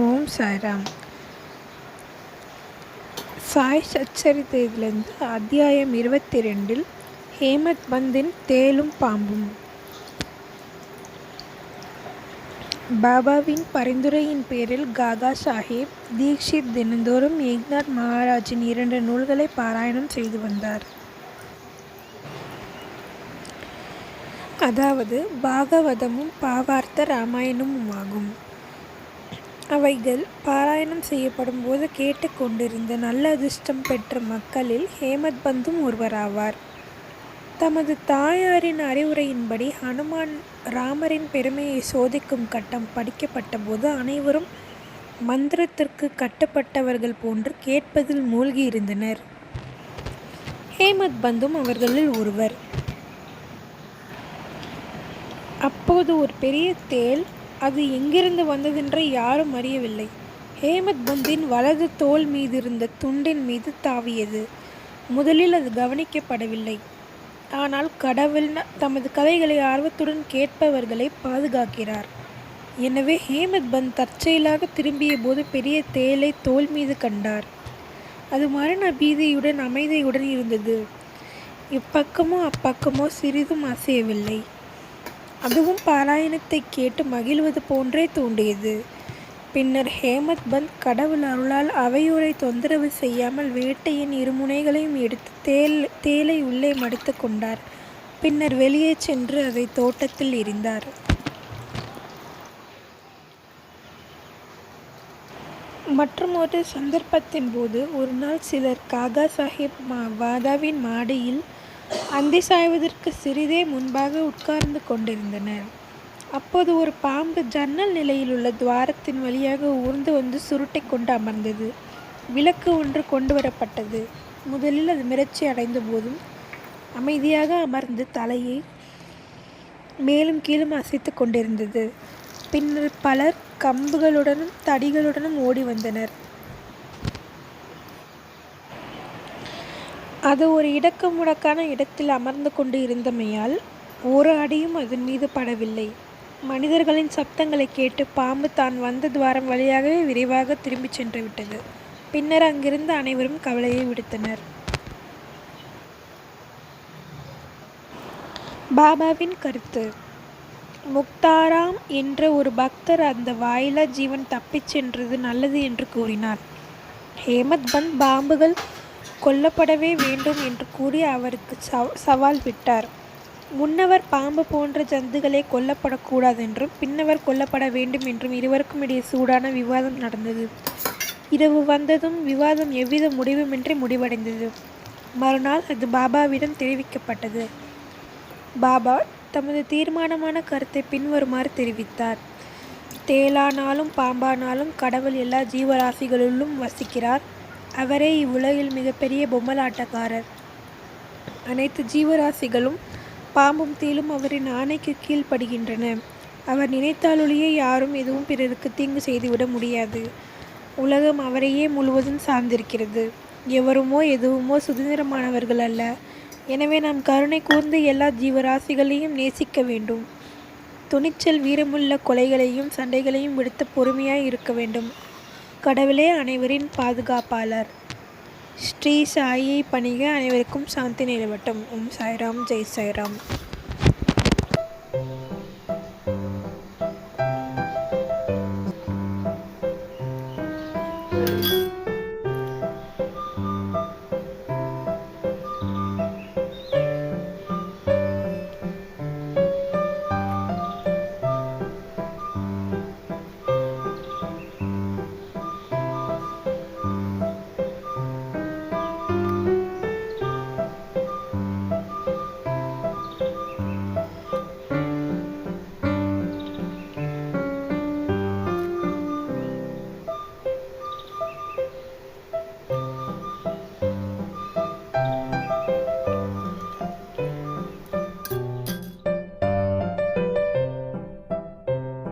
ஓம் சாய்ராம். சாய் சச்சரித்திலிருந்து அத்தியாயம் இருபத்தி ரெண்டில் ஹேமத் பந்தின் தேலும் பாம்பும். பாபாவின் பரிந்துரையின் பேரில் காகா சாஹிப் தீக்ஷித் தினந்தோறும் ஏக்நாத் மகாராஜின் இரண்டு நூல்களை பாராயணம் செய்து வந்தார். அதாவது பாகவதமும் பாவார்த்த ராமாயணமுமாகும். அவைகள் பாராயணம் செய்யப்படும் போது கேட்டுக்கொண்டிருந்த நல்ல அதிர்ஷ்டம் பெற்ற மக்களில் ஹேமத் பந்தும் ஒருவராவார். தமது தாயாரின் அறிவுரையின்படி ஹனுமான் ராமரின் பெருமையை சோதிக்கும் கட்டம் படிக்கப்பட்ட போது அனைவரும் மந்திரத்திற்கு கட்டுப்பட்டவர்கள் போன்று கேட்பதில் மூழ்கியிருந்தனர் ஹேமத் பந்தும் அவர்களில் ஒருவர். அப்போது ஒரு பெரிய தேள் அது எங்கிருந்து வந்ததென்று யாரும் அறியவில்லை. ஹேமத் பந்தின் வலது தோல் மீதிருந்த துண்டின் மீது தாவியது. முதலில் அது கவனிக்கப்படவில்லை. ஆனால் கடவுள் தமது கதைகளை ஆர்வத்துடன் கேட்பவர்களை பாதுகாக்கிறார். எனவே ஹேமத் பந்த் தற்செயலாக திரும்பிய போது பெரிய தேலை தோல் மீது கண்டார். அது மரண பீதியுடன் அமைதியுடன் இருந்தது. இப்பக்கமோ அப்பக்கமோ சிறிதும் அசையவில்லை. அதுவும் பாராயணத்தை கேட்டு மகிழ்வது போன்றே தோன்றியது. பின்னர் ஹேமத் பந்த் கடவுள் அருளால் அவையூரை தொந்தரவு செய்யாமல் வேட்டையின் இருமுனைகளையும் எடுத்து தேல் தேலை உள்ளே மடித்து கொண்டார். பின்னர் வெளியே சென்று அதை தோட்டத்தில் எரிந்தார் மற்றும் ஒரு சந்தர்ப்பத்தின் போது ஒரு நாள் சிலர் காகா சாஹிப் மா வாதாவின் மாடியில் அந்தி சாய்வதற்கு சிறிதே முன்பாக உட்கார்ந்து கொண்டிருந்தனர். அப்போது ஒரு பாம்பு ஜன்னல் நிலையில் உள்ள துவாரத்தின் வழியாக ஊர்ந்து வந்து சுருட்டை கொண்டு அமர்ந்தது. விளக்கு ஒன்று கொண்டு வரப்பட்டது. முதலில் அது மிரட்சி அடைந்த போதும் அமைதியாக அமர்ந்து தலையை மேலும் கீழும் அசைத்து கொண்டிருந்தது. பின்னர் பலர் கம்புகளுடனும் தடிகளுடனும் ஓடி வந்தனர். அது ஒரு இடக்கு முடக்கான இடத்தில் அமர்ந்து கொண்டு இருந்தமையால் ஒரு அடியும் அதன் மீது படவில்லை. மனிதர்களின் சப்தங்களை கேட்டு பாம்பு தான் வந்த துவாரம் வழியாகவே விரைவாக திரும்பிச் சென்று விட்டது. பின்னர் அங்கிருந்த அனைவரும் கவலையை விடுத்தனர். பாபாவின் கருத்து. முக்தாராம் என்ற ஒரு பக்தர் அந்த வாயிலா ஜீவன் தப்பிச் சென்றது நல்லது என்று கூறினார். ஹேமத் பந்த் பாம்புகள் கொல்லப்படவே வேண்டும் என்று கூறி அவருக்கு சவால் விட்டார். முன்னவர் பாம்பு போன்ற ஜந்துகளே கொல்லப்படக்கூடாதென்றும் பின்னவர் கொல்லப்பட வேண்டும் என்றும் இருவருக்கும் இடையே சூடான விவாதம் நடந்தது. இரவு வந்ததும் விவாதம் எவ்வித முடிவுமின்றி முடிவடைந்தது. மறுநாள் அது பாபாவிடம் தெரிவிக்கப்பட்டது. பாபா தமது தீர்மானமான கருத்தை பின்வருமாறு தெரிவித்தார். தேலானாலும் பாம்பானாலும் கடவுள் எல்லா ஜீவராசிகளிலும் வசிக்கிறார். அவரே இவ்வுலகில் மிகப்பெரிய பொம்மலாட்டக்காரர். அனைத்து ஜீவராசிகளும் பாம்பும் தீலும் அவரின் ஆணைக்கு கீழ்ப்படுகின்றன. அவர் நினைத்தாலொழியே யாரும் எதுவும் பிறருக்கு தீங்கு செய்துவிட முடியாது. உலகம் அவரையே முழுவதும் சார்ந்திருக்கிறது. எவருமோ எதுவுமோ சுதந்திரமானவர்கள் அல்ல. எனவே நாம் கருணை கூர்ந்து எல்லா ஜீவராசிகளையும் நேசிக்க வேண்டும். துணிச்சல் வீரமுள்ள கொலைகளையும் சண்டைகளையும் விடுத்து பொறுமையாய் இருக்க வேண்டும். கடவுளே அனைவரின் பாதுகாப்பாளர். ஸ்ரீ சாயை பணிக அனைவருக்கும் சாந்தி நிலவட்டும். ஓம் சாய்ராம் ஜெய் சாய்ராம்.